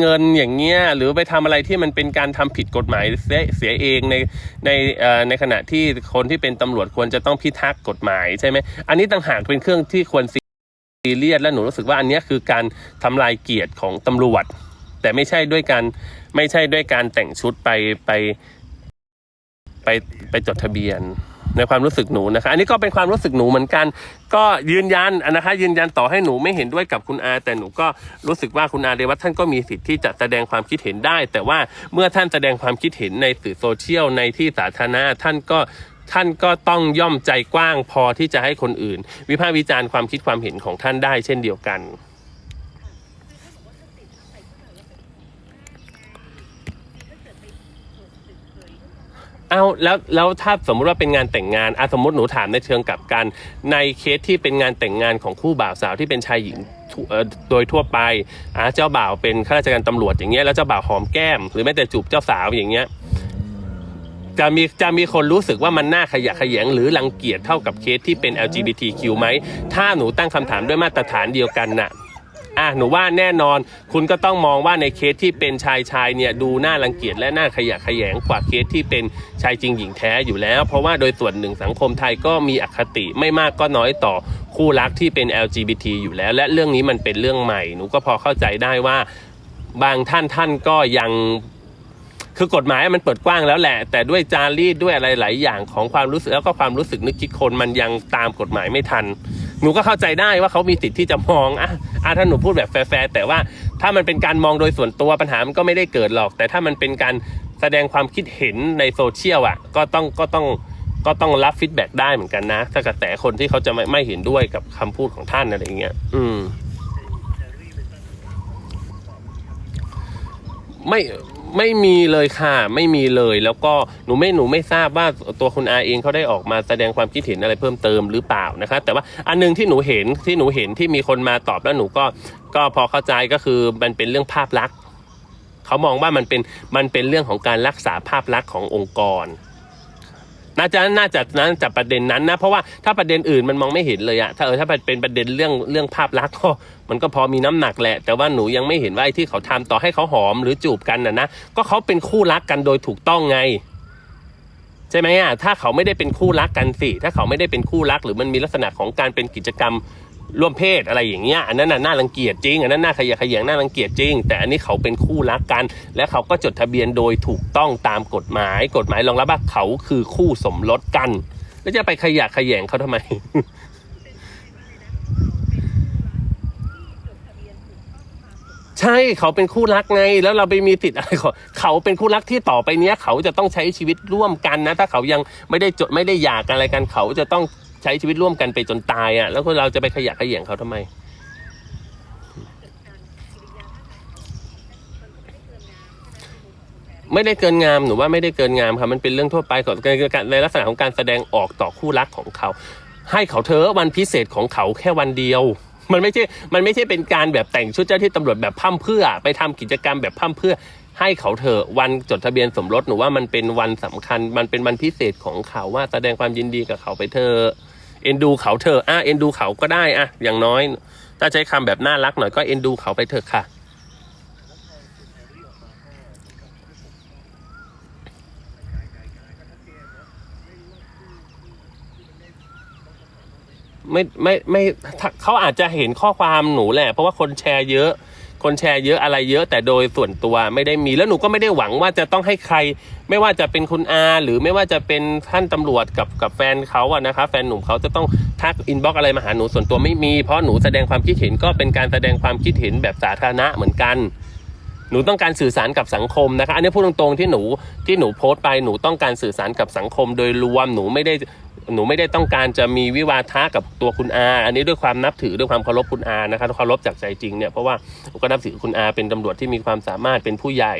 เงินอย่างเงี้ยหรือไปทำอะไรที่มันเป็นการทำผิดกฎหมายเสียเสียเองในในในขณะที่คนที่เป็นตำรวจควรจะต้องพิทักษ์กฎหมายใช่ไหมอันนี้ต่างหากเป็นเครื่องที่ควรซีเรียสและหนูรู้สึกว่าอันนี้คือการทำลายเกียรติของตำรวจ แต่ไม่ใช่ด้วยการไม่ใช่ด้วยการแต่งชุดไปไปไปไปจดทะเบียน ในความรู้สึกหนูนะคะอันนี้ก็เป็นความรู้สึกหนูเหมือนกัน ก็ยืนยันนะคะยืนยันต่อให้หนูไม่เห็นด้วยกับคุณอา แต่หนูก็รู้สึกว่าคุณอาเดวัฒน์ท่านก็มีสิทธิ์ที่จะแสดงความคิดเห็นได้ แต่ว่าเมื่อท่านแสดงความคิดเห็นในสื่อโซเชียลในที่สาธารณะท่านก็ท่านก็ต้องย่อมใจกว้างพอที่จะให้คนอื่น วิพากษ์วิจารณ์ความคิดความเห็นของท่านได้เช่นเดียวกัน เอาแล้วแล้วถ้าสมมุติว่าเป็นงานแต่งงานอะสมมติหนูถามในเชิงกลับกัน ในเคสที่เป็นงานแต่งงานของคู่บ่าวสาวที่เป็นชายหญิงเอ่อโดยทั่วไปอะเจ้าบ่าวเป็นข้าราชการตำรวจอย่างเงี้ยแล้วเจ้าบ่าวหอมแก้ม หรือแม้แต่จูบเจ้าสาวอย่างเงี้ยจะมีจะมีคนรู้สึกว่ามันน่าขยะแขยงหรือรังเกียจเท่ากับเคสที่เป็น LGBTQ ไหม ถ้าหนูตั้งคำถามด้วยมาตรฐานเดียวกันน่ะ อะหนูว่าแน่นอน คุณก็ต้องมองว่าในเคสที่เป็นชายชายเนี่ยดูน่ารังเกียจและน่าขยะแขยงกว่าเคสที่เป็นชายจริงหญิงแท้อยู่แล้ว เพราะว่าโดยส่วนหนึ่งสังคมไทยก็มีอคติไม่มากก็น้อยต่อคู่รักที่เป็น LGBT อยู่แล้ว และเรื่องนี้มันเป็นเรื่องใหม่หนูก็พอเข้าใจได้ว่าบางท่านท่านก็ยังคือกฎหมายมันเปิดกว้างแล้วแหละ แต่ด้วยจารีตด้วยอะไรหลายอย่างของความรู้สึกแล้วก็ความรู้สึกนึกคิดคนมันยังตามกฎหมายไม่ทัน หนูก็เข้าใจได้ว่าเขามีสิทธิ์ที่จะมองอะอะถ้าหนูพูดแบบแฟร์แต่ว่าถ้ามันเป็นการมองโดยส่วนตัวปัญหามันก็ไม่ได้เกิดหรอก แต่ถ้ามันเป็นการแสดงความคิดเห็นในโซเชียลอะก็ต้องก็ต้องก็ต้องรับฟีดแบ็กได้เหมือนกันนะ ถ้ากระแสคนที่เขาจะไม่ไม่เห็นด้วยกับคำพูดของท่านอะไรอย่างเงี้ยอืม ไม่ ไม่มีเลยค่ะ ไม่มีเลย แล้วก็หนูไม่หนูไม่ทราบว่าตัวคุณอาเองเขาได้ออกมาแสดงความคิดเห็นอะไรเพิ่มเติมหรือเปล่านะคะ แต่ว่าอันหนึงที่หนูเห็นที่หนูเห็นที่มีคนมาตอบแล้วหนูก็ก็พอเข้าใจก็คือมันเป็นเรื่องภาพลักษณ์เขามองว่ามันเป็นมันเป็นเรื่องของการรักษาภาพลักษณ์ขององค์กร น่าจะน่าจะน่าจะประเด็นนั้นนะ เพราะว่าถ้าประเด็นอื่นมันมองไม่เห็นเลยอะถ้าเออถ้าเป็นประเด็นเรื่องเรื่องภาพลักษณ์ก็มันก็พอมีน้ำหนักแหละ แต่ว่าหนูยังไม่เห็นว่าไอ้ที่เขาทำต่อให้เขาหอมหรือจูบกันนะนะก็เขาเป็นคู่รักกันโดยถูกต้องไงใช่ไหมอะถ้าเขาไม่ได้เป็นคู่รักกันสิถ้าเขาไม่ได้เป็นคู่รักหรือมันมีลักษณะของการเป็นกิจกรรม ร่วมเพศอะไรอย่างเงี้ยอันนั้นน่ะน่ารังเกียจจริงอันนั้นน่าขยะแขยงน่ารังเกียจจริง แต่อันนี้เขาเป็นคู่รักกัน และเขาก็จดทะเบียนโดยถูกต้องตามกฎหมาย กฎหมายรองรับว่าเขาคือคู่สมรสกัน แล้วจะไปขยะแขยงเขาทำไมใช่เขาเป็นคู่รักไง แล้วเราไปมีติดอะไรเขาเขาเป็นคู่รักที่ต่อไปเนี้ย เขาจะต้องใช้ชีวิตร่วมกันนะ ถ้าเขายังไม่ได้จดไม่ได้หย่ากันอะไรกัน เขาจะต้อง ใช้ชีวิตร่วมกันไปจนตายอะ่ะ แล้วเราจะไปขยะแขยงเขาทำไม ไม่ได้เกินงามหนูว่าไม่ได้เกินงามค่ะมันเป็นเรื่องทั่วไปของในลักษณะของการแสดงออกต่อคู่รักของเขา ให้เขาเธอวันพิเศษของเขาแค่วันเดียวมันไม่ใช่ มันไม่ใช่เป็นการแบบแต่งชุดเจ้าที่ตำรวจแบบพร่ำเพื่อ ไปทำกิจกรรมแบบพร่ำเพื่อ ให้เขาเถอะวันจดทะเบียนสมรสหนูว่ามันเป็นวันสำคัญ มันเป็นวันพิเศษของเขาว่าแสดงความยินดีกับเขาไปเถอะเอ็นดูเขาเถอะอะเอ็นดูเขาก็ได้อะอย่างน้อย ถ้าใช้คำแบบน่ารักหน่อยก็เอ็นดูเขาไปเถอะค่ะไม่ไม่ไม่เขาอาจจะเห็นข้อความหนูแหละ เพราะว่าคนแชร์เยอะ คนแชร์เยอะอะไรเยอะ แต่โดยส่วนตัวไม่ได้มีแล้วหนูก็ไม่ได้หวังว่าจะต้องให้ใคร ไม่ว่าจะเป็นคุณอาหรือไม่ว่าจะเป็นท่านตำรวจกับกับแฟนเขาอะนะคะแฟนหนุ่มเขาจะต้องทักอินบ็อกอะไรมาหาหนูส่วนตัวไม่มี เพราะหนูแสดงความคิดเห็นก็เป็นการแสดงความคิดเห็นแบบสาธารณะเหมือนกันหนูต้องการสื่อสารกับสังคมนะคะ อันนี้พูดตรงๆที่หนูที่หนูโพสต์ไปหนูต้องการสื่อสารกับสังคมโดยรวมหนูไม่ได้ หนูไม่ได้ต้องการจะมีวิวาทะกับตัวคุณอา อันนี้ด้วยความนับถือด้วยความเคารพคุณอานะคะเคารพจากใจจริงเนี่ยเพราะว่าหนูก็นับถือคุณอาเป็นตำรวจที่มีความสามารถเป็นผู้ใหญ่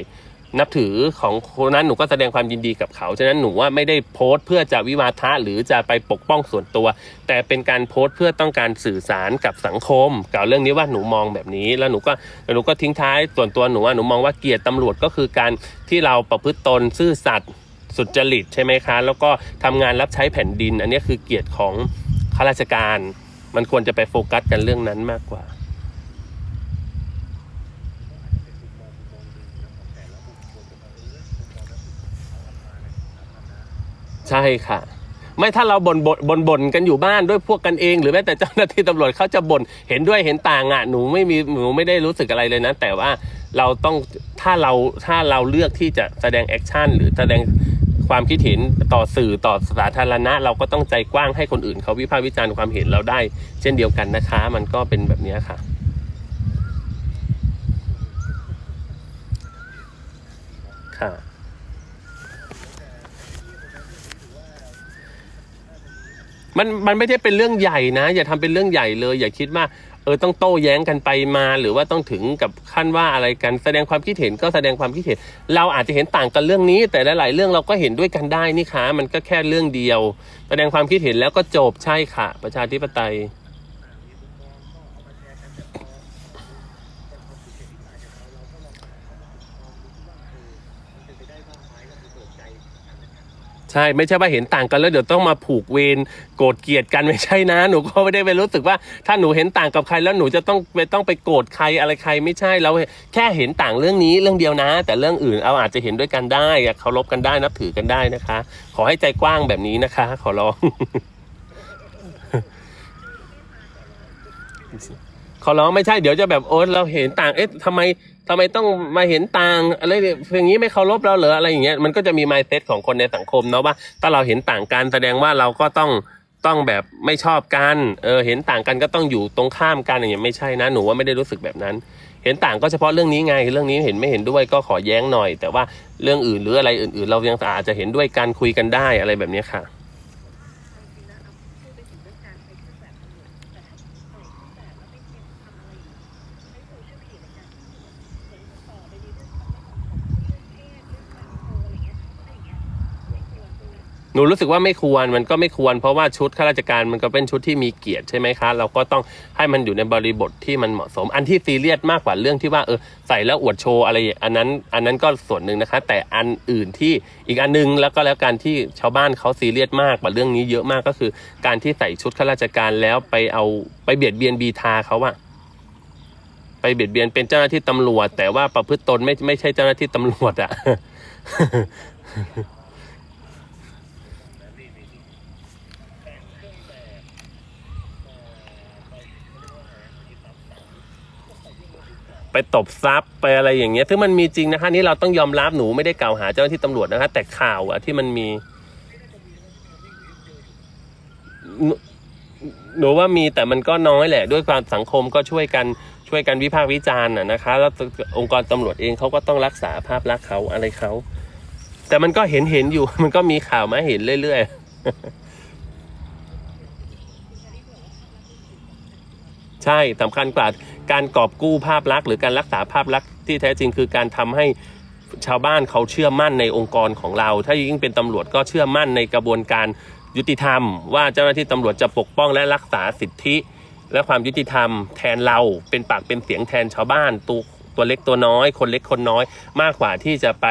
นับถือของคนนั้นหนูก็แสดงความยินดีกับเขาฉะนั้นหนูว่าไม่ได้โพสต์เพื่อจะวิวาทะหรือจะไปปกป้องส่วนตัว แต่เป็นการโพสต์เพื่อต้องการสื่อสารกับสังคมกล่าวเรื่องนี้ว่าหนูมองแบบนี้แล้วหนูก็หนูก็ทิ้งท้ายส่วนตัวหนูว่าหนูมองว่าเกียรติตำรวจก็คือการที่เราประพฤติตนซื่อสัตย์ สุจริตใช่ไหมคะ แล้วก็ทำงานรับใช้แผ่นดิน อันนี้คือเกียรติของข้าราชการ มันควรจะไปโฟกัสกันเรื่องนั้นมากกว่าใช่ค่ะ ไม่ถ้าเราบน่นบ่นบนกันอยู่บ้านด้วยพวกกันเอง หรือแม้แต่เจ้าหน้าที่ตำรวจเขาจะบน่นเห็นด้วยเห็นต่างอะ่ะหนูไม่มีหนูไม่ได้รู้สึกอะไรเลยนะ แต่ว่าเราต้องถ้าเราถ้าเราเลือกที่จะแสดงแอคชั่นหรือแสดง ความคิดเห็นต่อสื่อต่อสาธารณะ เราก็ต้องใจกว้างให้คนอื่นเขาวิพากษ์วิจารณ์ความเห็นเราได้ เช่นเดียวกันนะคะ มันก็เป็นแบบนี้ค่ะค่ะ มันมันไม่ได้เป็นเรื่องใหญ่นะ อย่าทำเป็นเรื่องใหญ่เลย อย่าคิดว่าเออต้องโต้แย้งกันไปมา หรือว่าต้องถึงกับขั้นว่าอะไรกันแสดงความคิดเห็นก็แสดงความคิดเห็น เราอาจจะเห็นต่างกันเรื่องนี้ แต่หลายๆเรื่องเราก็เห็นด้วยกันได้นี่คะมันก็แค่เรื่องเดียว แสดงความคิดเห็นแล้วก็จบใช่ค่ะ ประชาธิปไตย ช่ไม่ใช่ว่าเห็นต่างกันแล้วเดี๋ยวต้องมาผูกเวรโกรธเกลียดกันไม่ใช่นะ หนูก็ไม่ได้ไปรู้สึกว่าถ้าหนูเห็นต่างกับใครแล้วหนูจะต้องไปต้องไปโกรธใครอะไรใครไม่ใช่เราแค่เห็นต่างเรื่องนี้เรื่องเดียวนะ แต่เรื่องอื่นเอาอาจจะเห็นด้วยกันได้เคารพกันได้นับถือกันได้นะคะ ขอให้ใจกว้างแบบนี้นะคะ ขอร้องขอร้องไม่ใช่เดี๋ยวจะแบบโอ๊ตเราเห็นต่างเอ๊ะทำไม ทำไมต้องมาเห็นต่างอะไรอย่างนี้ไม่เคารพเราเหรออะไรอย่างเงี้ยมันก็จะมี mindset ของคนในสังคมเนาะว่าถ้าเราเห็นต่างกันแสดงว่าเราก็ต้องต้องแบบไม่ชอบกันเออเห็นต่างกันก็ต้องอยู่ตรงข้ามกันอย่างเงี้ยไม่ใช่นะหนูว่าไม่ได้รู้สึกแบบนั้น เห็นต่างก็เฉพาะเรื่องนี้ไงเรื่องนี้เห็นไม่เห็นด้วยก็ขอแย้งหน่อย แต่ว่าเรื่องอื่นหรืออะไรอื่น ๆ เรายังอาจจะเห็นด้วยการคุยกันได้อะไรแบบนี้ค่ะ หนูรู้สึกว่าไม่ควรมันก็ไม่ควร เพราะว่าชุดข้าราชการมันก็เป็นชุดที่มีเกียรติใช่ไหมคะเราก็ต้องให้มันอยู่ในบริบทที่มันเหมาะสม อันที่ซีเรียสมากกว่าเรื่องที่ว่าเออใส่แล้วอวดโชว์อะไรอันนั้น อันนั้นก็ส่วนหนึ่งนะคะ แต่อันอื่นที่อีกอันนึงแล้วก็แล้วการที่ชาวบ้านเขาซีเรียสมากกว่าเรื่องนี้เยอะมากก็คือ การที่ใส่ชุดข้าราชการแล้วไปเอาไปเบียดเบียนบีทาเขาอะไปเบียดเบียนเป็นเจ้าหน้าที่ตำรวจ แต่ว่าประพฤติตนไม่ไม่ใช่เจ้าหน้าที่ตำรวจอะ ไปตบซับไปอะไรอย่างเงี้ยซึ่งมันมีจริงนะคะนี่เราต้องยอมรับหนูไม่ได้กล่าวหาเจ้าหน้าที่ตำรวจนะคะ แต่ข่าวอะที่มันมีหนูหนูว่ามีแต่มันก็น้อยแหละ ด้วยความสังคมก็ช่วยกันช่วยกันวิพากษ์วิจารณ์นะนะคะแล้วองค์กรตำรวจเองเขาก็ต้องรักษาภาพลักษณ์เขาอะไรเขาแต่มันก็เห็นเห็นอยู่ มันก็มีข่าวมาเห็นเรื่อยๆ ใช่สำคัญกว่าการกอบกู้ภาพลักษณ์หรือการรักษาภาพลักษณ์ที่แท้จริงคือการทำให้ชาวบ้านเขาเชื่อมั่นในองค์กรของเรา ถ้ายิ่งเป็นตำรวจก็เชื่อมั่นในกระบวนการยุติธรรม ว่าเจ้าหน้าที่ตำรวจจะปกป้องและรักษาสิทธิ และความยุติธรรม แทนเราเป็นปากเป็นเสียงแทนชาวบ้านตัวตัวเล็กตัวน้อย คนเล็กคนน้อย มากกว่าที่จะไป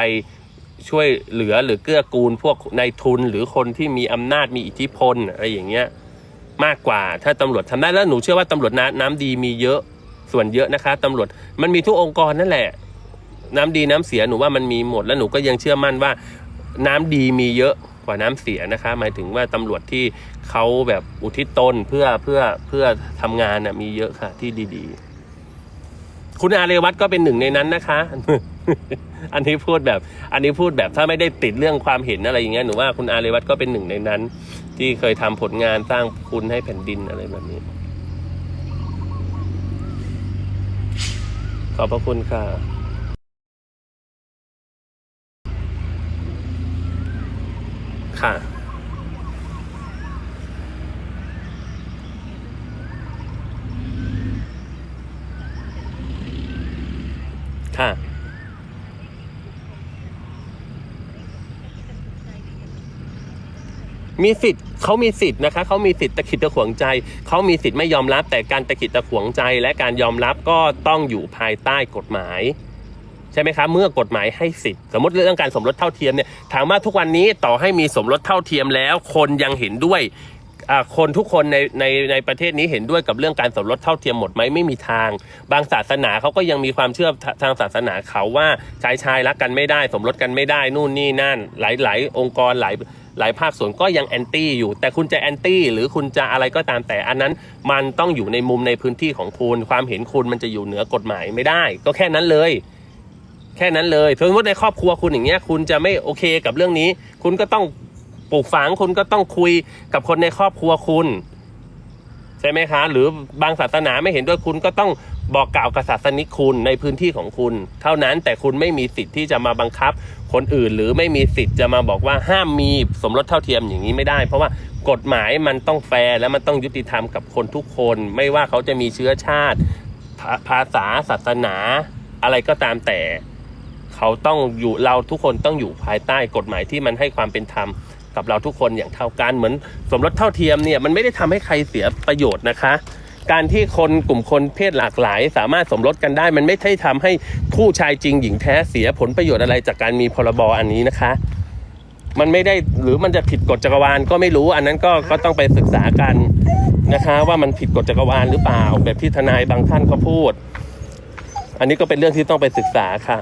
ช่วยเหลือหรือเกื้อกูลพวกนายทุนหรือคนที่มีอำนาจมีอิทธิพลอะไรอย่างเงี้ย มากกว่า ถ้าตำรวจทำได้แล้วหนูเชื่อว่าตำรวจน้ำน้ำดีมีเยอะส่วนเยอะนะคะตำรวจมันมีทุกองค์กรนั่นแหละ น้ำดีน้ำเสียหนูว่ามันมีหมดแล้วหนูก็ยังเชื่อมั่นว่า น้ำดีมีเยอะกว่าน้ำเสียนะคะ หมายถึงว่าตำรวจที่เขาแบบอุทิศตนเพื่อเพื่อเพื่อทำงานน่ะมีเยอะค่ะ ที่ดีๆ คุณอาเรวัตก็เป็นหนึ่งในนั้นนะคะ อันนี้พูดแบบ อันนี้พูดแบบถ้าไม่ได้ติดเรื่องความเห็นอะไรอย่างเงี้ยหนูว่าคุณอาเรวัตก็เป็นหนึ่งในนั้น ที่เคยทำผลงานสร้างคุณให้แผ่นดินอะไรแบบนี้ ขอบพระคุณค่ะ ค่ะ ค่ะ มีสิทธิ์เขามีสิทธิ์นะคะเขามีสิทธิ์ตะขิดตะขวงใจเขามีสิทธิ์ไม่ยอมรับ แต่การตะขิดตะขวงใจ และการยอมรับก็ต้องอยู่ภายใต้กฎหมายใช่ไหมคะเมื่อกฎหมายให้สิทธิ์สมมติเรื่องการสมรสเท่าเทียมเนี่ยถามว่าทุกวันนี้ต่อให้มีสมรสเท่าเทียมแล้ว คนยังเห็นด้วยคนทุกคนในในในประเทศนี้เห็นด้วยกับเรื่องการสมรสเท่าเทียมหมดไหมไม่มีทาง บางศาสนาเขาก็ยังมีความเชื่อทางศาสนาเขาว่าชายชายรักกันไม่ได้ สมรสกันไม่ได้นู่นนี่นั่น หลายหลายองค์กรหลาย หลายภาคส่วนก็ยังแอนตี้อยู่ แต่คุณจะแอนตี้หรือคุณจะอะไรก็ตามแต่อันนั้น มันต้องอยู่ในมุมในพื้นที่ของคุณความเห็นคุณมันจะอยู่เหนือกฎหมายไม่ได้ ก็แค่นั้นเลย แค่นั้นเลยสมมติในครอบครัวคุณอย่างเงี้ยคุณจะไม่โอเคกับเรื่องนี้ คุณก็ต้องปลูกฝังคุณก็ต้องคุยกับคนในครอบครัวคุณ ใช่ไหมคะ หรือบางศาสนาไม่เห็นด้วยคุณก็ต้อง บอกกล่าวกับศาสนิคุณในพื้นที่ของคุณ เท่านั้นแต่คุณไม่มีสิทธิ์ที่จะมาบังคับ คนอื่นหรือไม่มีสิทธิ์จะมาบอกว่าห้ามมีสมรสเท่าเทียมอย่างนี้ไม่ได้ เพราะว่ากฎหมายมันต้องแฟร์และมันต้องยุติธรรมกับคนทุกคน ไม่ว่าเขาจะมีเชื้อชาติภาภาษาศาสนา อะไรก็ตามแต่ เขาต้องอยู่เราทุกคนต้องอยู่ภายใต้กฎหมายที่มันให้ความเป็นธรรมกับเราทุกคนอย่างเท่ากันเหมือน สมรสเท่าเทียมเนี่ยมันไม่ได้ทำให้ใครเสียประโยชน์นะคะ การที่คนกลุ่มคนเพศหลากหลาย สามารถสมรสกันได้ มันไม่ใช่ทำให้คู่ชายจริงหญิงแท้เสียผลประโยชน์อะไรจากการมีพรบอันนี้นะคะ มันไม่ได้หรือมันจะผิดกฎจักรวาลก็ไม่รู้ อันนั้นก็ก็ต้องไปศึกษากันนะคะ ว่ามันผิดกฎจักรวาลหรือเปล่า แบบที่ทนายบางท่านเขาพูด อันนี้ก็เป็นเรื่องที่ต้องไปศึกษาค่ะ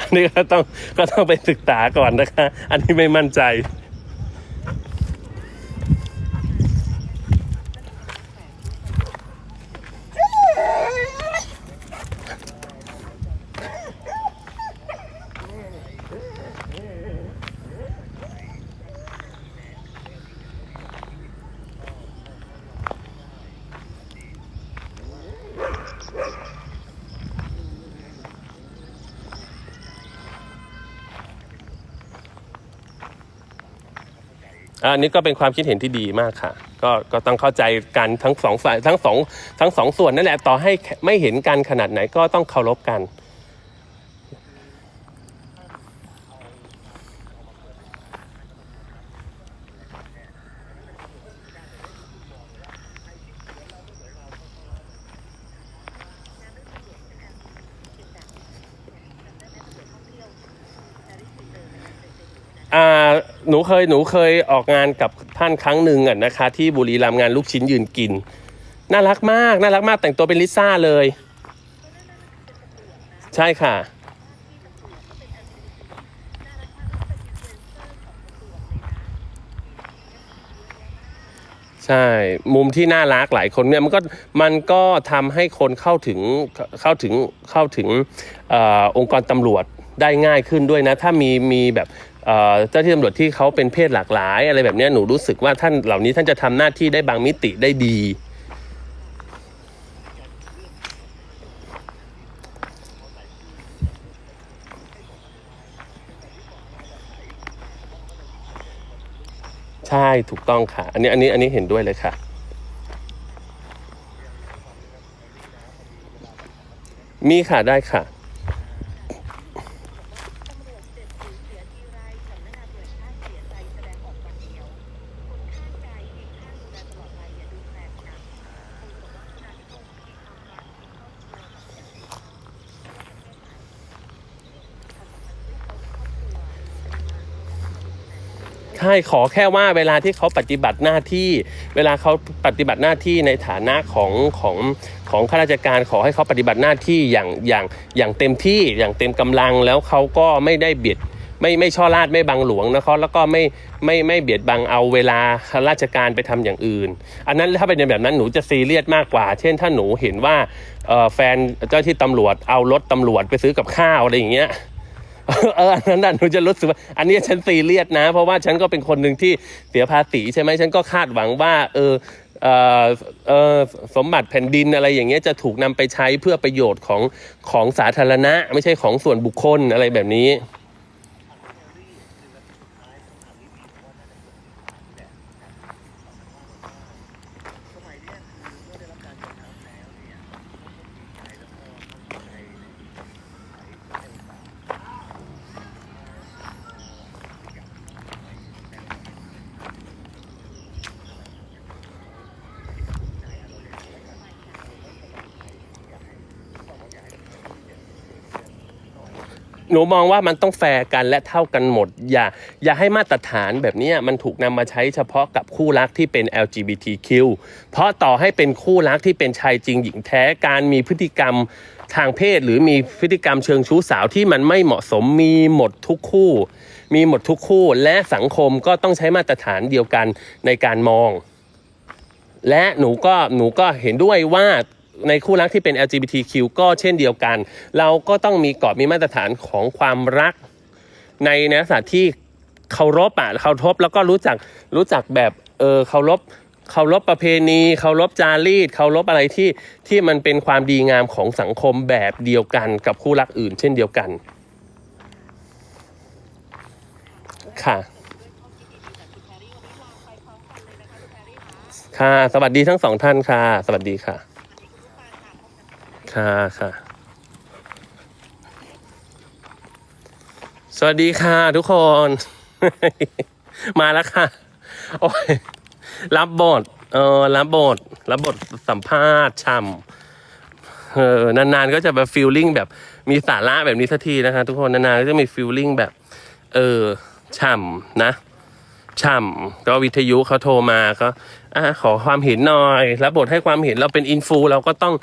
อันนี้ก็ต้องก็ต้องไปศึกษาก่อนนะคะ อันนี้ไม่มั่นใจ อันนี้ก็เป็นความคิดเห็นที่ดีมากค่ะ ก็ก็ต้องเข้าใจกันทั้งสองฝ่ายทั้งสองทั้งสองส่วนนั่นแหละต่อให้ไม่เห็นกันขนาดไหนก็ต้องเคารพกัน อ่า หนูเคยหนูเคยออกงานกับท่านครั้งหนึ่งอะนะคะ ที่บุรีรัมย์งานลูกชิ้นยืนกิน น่ารักมาก น่ารักมากแต่งตัวเป็นลิซ่าเลย ใช่ค่ะ ใช่ มุมที่น่ารักหลายคนเนี่ยมันก็มันก็ทำให้คนเข้าถึงเข้าถึงเข้าถึงอองค์กรตำรวจ ได้ง่ายขึ้นด้วยนะ ถ้ามีมีแบบเจ้าที่ตำรวจที่เขาเป็นเพศหลากหลาย อะไรแบบนี้หนูรู้สึกว่าท่านเหล่านี้ท่านจะทำหน้าที่ได้บางมิติได้ดี ใช่ถูกต้องค่ะ อันนี้อันนี้อันนี้เห็นด้วยเลยค่ะ มีค่ะได้ค่ะ ช่ขอแค่ว่าเวลาที่เขาปฏิบัติหน้าที่ เวลาเขาปฏิบัติหน้าที่ในฐานะของของของข้าราชการขอให้เขาปฏิบัติหน้าที่อย่างอย่างอย่างเต็มที่อย่างเต็มกำลังแล้วเขาก็ไม่ได้เบียดไม่ไม่ช่อราดไม่บังหลวงนะครับแล้วก็ไม่ไม่ไม่เบียดบังเอาเวลาข้าราชการไปทำอย่างอื่น อันนั้นถ้าเป็นแบบนั้นหนูจะซีเรียสมากกว่า เช่นถ้าหนูเห็นว่าแฟนเจ้าที่ตำรวจเอารถตำรวจไปซื้อกับข้าวอะไรอย่างเงี้ย เอออันนั้นน่ะหนูจะรู้สึกว่าอันนี้ฉันซีเรียสนะ เพราะว่าฉันก็เป็นคนหนึ่งที่เสียภาษีใช่ไหมฉันก็คาดหวังว่า เออเออเออสมบัติแผ่นดินอะไรอย่างเงี้ยจะถูกนำไปใช้เพื่อประโยชน์ของของสาธารณะ ไม่ใช่ของส่วนบุคคลอะไรแบบนี้ หนูมองว่ามันต้องแฟร์กันและเท่ากันหมด อย่าอย่าให้มาตรฐานแบบนี้มันถูกนำมาใช้เฉพาะกับคู่รักที่เป็น LGBTQ เพราะต่อให้เป็นคู่รักที่เป็นชายจริงหญิงแท้การมีพฤติกรรมทางเพศหรือมีพฤติกรรมเชิงชู้สาวที่มันไม่เหมาะสมมีหมดทุกคู่ มีหมดทุกคู่และสังคมก็ต้องใช้มาตรฐานเดียวกันในการมอง และหนูก็หนูก็เห็นด้วยว่า ในคู่รักที่เป็น LGBTQ ก็เช่นเดียวกัน เราก็ต้องมีกรอบมีมาตรฐานของความรัก ในในลักษณะที่เคารพอะเคารพแล้วก็รู้จักรู้จักแบบเออเคารพเคารพประเพณีเคารพจารีตเคารพอะไรที่ที่มันเป็นความดีงามของสังคมแบบเดียวกันกับคู่รักอื่น เช่นเดียวกัน ค่ะ ค่ะ สวัสดีทั้งสองท่านค่ะ สวัสดีค่ะ ค่ะค่ะ สวัสดีค่ะทุกคน มาแล้วค่ะ โอ้ย รับบท เออ รับบท รับบทสัมภาษณ์ช่ำเออ นานๆ ก็จะแบบฟีลลิ่งแบบมีสาระแบบนี้สักทีนะคะ ทุกคน นานๆ ก็จะมีฟีลลิ่งแบบ เออ ช่ำนะช่ำก็วิทยุเขาโทรมาก็อะขอความเห็นหน่อย รับบทให้ความเห็นเราเป็นอินฟูเราก็ต้อง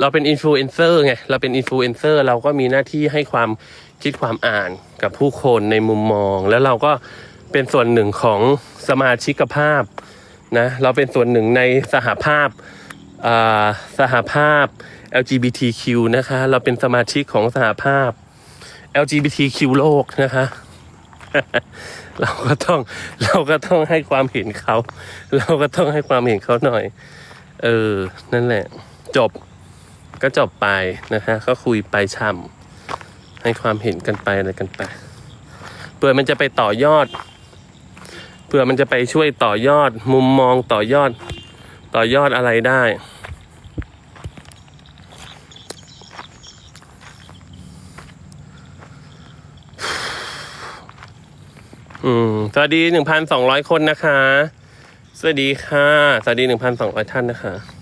เราเป็นอินฟลูเอนเซอร์ไง เราเป็นอินฟลูเอนเซอร์เราก็มีหน้าที่ให้ความคิดความอ่านกับผู้คนในมุมมอง แล้วเราก็เป็นส่วนหนึ่งของสมาชิกภาพนะเราเป็นส่วนหนึ่งในสหภาพอ่าสหภาพ LGBTQ นะคะ เราเป็นสมาชิกของสหภาพ LGBTQ โลกนะคะ เราก็ต้องเราก็ต้องให้ความเห็นเขา เราก็ต้องให้ความเห็นเขาหน่อย เออ นั่นแหละ จบ ก็จบไปนะฮะก็คุยไปช่ำให้ความเห็นกันไปอะไรกันไปเผื่อมันจะไปต่อยอดเผื่อมันจะไปช่วยต่อยอด มุมมองต่อยอด ต่อยอดอะไรได้ อืมสวัสดีหนึ่งพันสองร้อยคนนะคะ สวัสดีค่ะ สวัสดีหนึ่งพันสองร้อยท่านนะคะ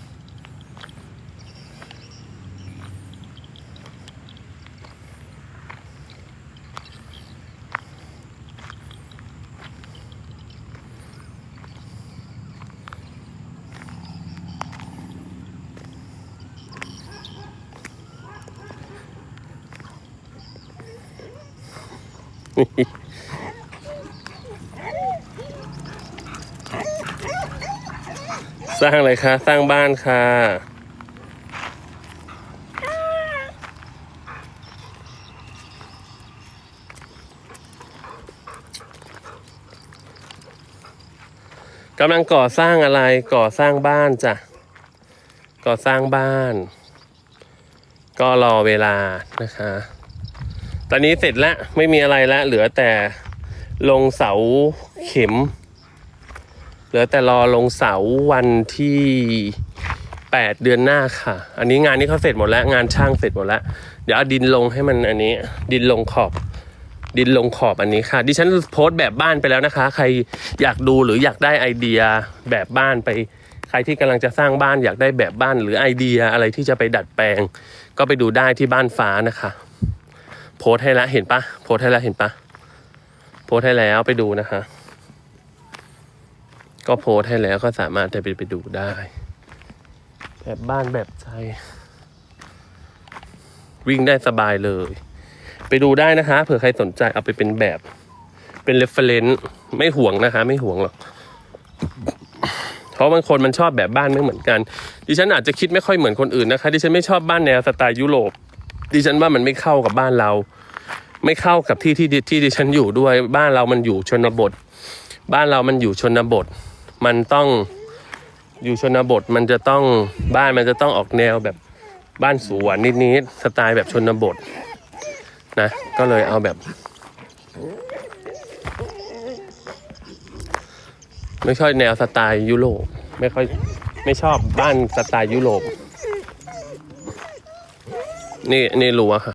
ร้างอะไรคะ สร้างบ้านค่ะ กำลังก่อสร้างอะไร ก่อสร้างบ้านจ้ะ ก่อสร้างบ้าน ก็รอเวลานะคะ ตอนนี้เสร็จแล้ว ไม่มีอะไรแล้ว เหลือแต่ลงเสาเข็ม เหลือแต่รอลงเสาวันที่แปดเดือนหน้าค่ะ อันนี้งานนี้เขาเสร็จหมดแล้ว งานช่างเสร็จหมดแล้ว เดี๋ยวเอาดินลงให้มันอันนี้ ดินลงขอบ ดินลงขอบอันนี้ค่ะ ดิฉันโพสต์แบบบ้านไปแล้วนะคะ ใครอยากดูหรืออยากได้ไอเดียแบบบ้านไป ใครที่กำลังจะสร้างบ้านอยากได้แบบบ้านหรือไอเดียอะไรที่จะไปดัดแปลง ก็ไปดูได้ที่บ้านฟ้านะคะ โพสต์ให้แล้วเห็นปะโพสต์ให้แล้วเห็นปะโพสต์ให้แล้วไปดูนะคะ ก็โพสให้แล้วก็สามารถจะไปไปดูได้ แบบบ้านแบบใจ วิ่งได้สบายเลย ไปดูได้นะคะ เผื่อใครสนใจเอาไปเป็นแบบ เป็นเรฟเฟรนซ์ไม่ห่วงนะคะ ไม่ห่วงหรอก เพราะบางคนมันชอบแบบบ้านไม่เหมือนกัน ดิฉันอาจจะคิดไม่ค่อยเหมือนคนอื่นนะคะ ดิฉันไม่ชอบบ้านแนวสไตล์ยุโรป ดิฉันว่ามันไม่เข้ากับบ้านเรา ไม่เข้ากับที่ที่ที่ดิฉันอยู่ด้วย บ้านเรามันอยู่ชนบท บ้านเรามันอยู่ชนบท มันต้องอยู่ชนบทมันจะต้องบ้านมันจะต้องออกแนวแบบบ้านสวนนิดๆสไตล์แบบชนบทนะก็เลยเอาแบบ ไม่ค่อยแนวสไตล์ยุโรปไม่ค่อยไม่ชอบบ้านสไตล์ยุโรปนี่นี่รั้วค่ะ